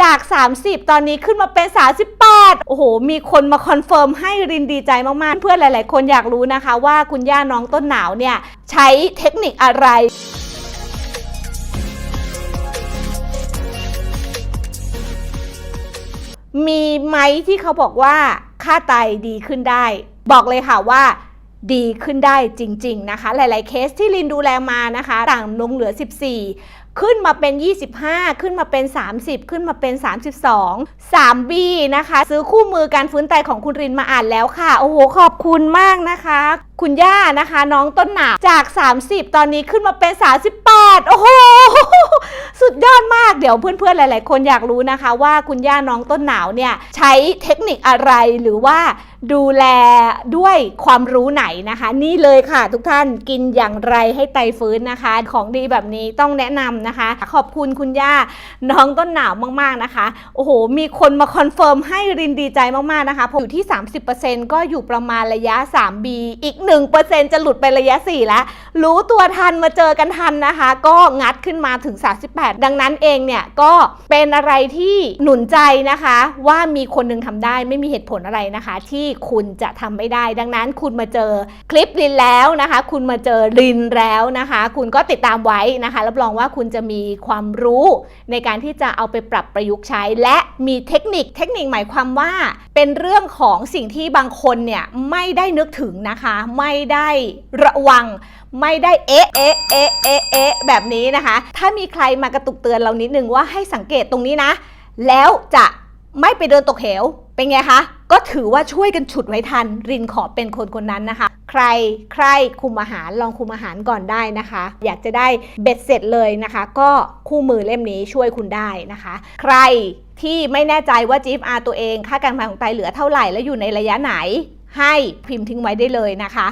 จาก 30 ตอนนี้ขึ้นมาเป็น 38 โอ้โห มีคนมาคอนเฟิร์มให้รินดีใจมากๆ เพื่อนหลาย ๆ คนอยากรู้นะคะว่าคุณย่าน้องต้นหนาวเนี่ยใช้เทคนิคอะไรมีไหมที่เขาบอกว่าค่าไตดีขึ้นได้ บอกเลยค่ะว่า ดีขึ้นได้จริง ๆ นะคะ หลาย ๆ เคสที่ลินดูแลมานะคะ ต่างลงเหลือ 14 ขึ้นมาเป็น 25 ขึ้นมาเป็น 30 ขึ้นมาเป็น 32 3B นะคะ ซื้อคู่มือการฟื้นไตของคุณรินมาอ่านแล้วค่ะ โอ้โห ขอบคุณมากนะคะ คุณย่านะคะ น้องต้นหนาจาก 30 ตอนนี้ขึ้นมาเป็น 38 โอ้โห สุดยอดมากเดี๋ยวเพื่อนๆหลาย ๆ คนอยากรู้นะคะ ว่าคุณย่าน้องต้นหนาวเนี่ยใช้เทคนิคอะไรหรือว่าดูแลด้วยความรู้ไหนนะคะ นี่เลยค่ะ ทุกท่านกินอย่างไรให้ไตฟื้นนะคะ ของดีแบบนี้ต้องแนะนำนะคะ ขอบคุณคุณย่าน้องต้นหนาวมากๆนะคะ โอ้โห มีคนมาคอนเฟิร์มให้รินดีใจมากๆนะคะผมอยู่ที่ 30%ก็อยู่ประมาณระยะ 3B อีก 1%จะหลุดไประยะ4แล้วรู้ตัวทันมาเจอกันทันนะคะ ก็งัดขึ้นมาถึง 38ดังนั้นเองเนี่ยก็เป็นอะไรที่หนุนใจนะคะ ว่ามีคนหนึงทำได้ไม่มีเหตุผลอะไรนะคะ ที่คุณจะทำไม่ได้ ดังนั้นคุณมาเจอคลิปรินแล้วนะคะ คุณมาเจอรินแล้วนะคะ คุณก็ติดตามไว้นะคะรับรองว่าคุณจะมีความรู้ในการที่จะเอาไปปรับประยุกต์ใช้ และมีเทคนิคเทคนิคหมายความว่า เป็นเรื่องของสิ่งที่บางคนเนี่ยไม่ได้นึกถึงนะคะ ไม่ได้ระวัง ไม่ได้เอ๊ะเอ๊ะเอ๊ะเอ๊ะเอ๊ะแบบนี้นะคะ ถ้ามีใครมากระตุกเตือนเรานิดนึงว่าให้สังเกตตรงนี้นะ แล้วจะไม่ไปเดินตกเหว เป็นไงคะ ก็ถือว่าช่วยกันฉุดไว้ทัน รินขอเป็นคนคนนั้นนะคะ ใครใครคุมอาหารลองคุมอาหารก่อนได้นะคะ อยากจะได้เบ็ดเสร็จเลยนะคะ ก็คู่มือเล่มนี้ช่วยคุณได้นะคะ ใครที่ไม่แน่ใจว่า GFR ตัวเอง ค่าการผลิตของไตเหลือเท่าไหร่และอยู่ในระยะไหน ให้พิมพ์ทิ้งไว้ได้เลยนะคะ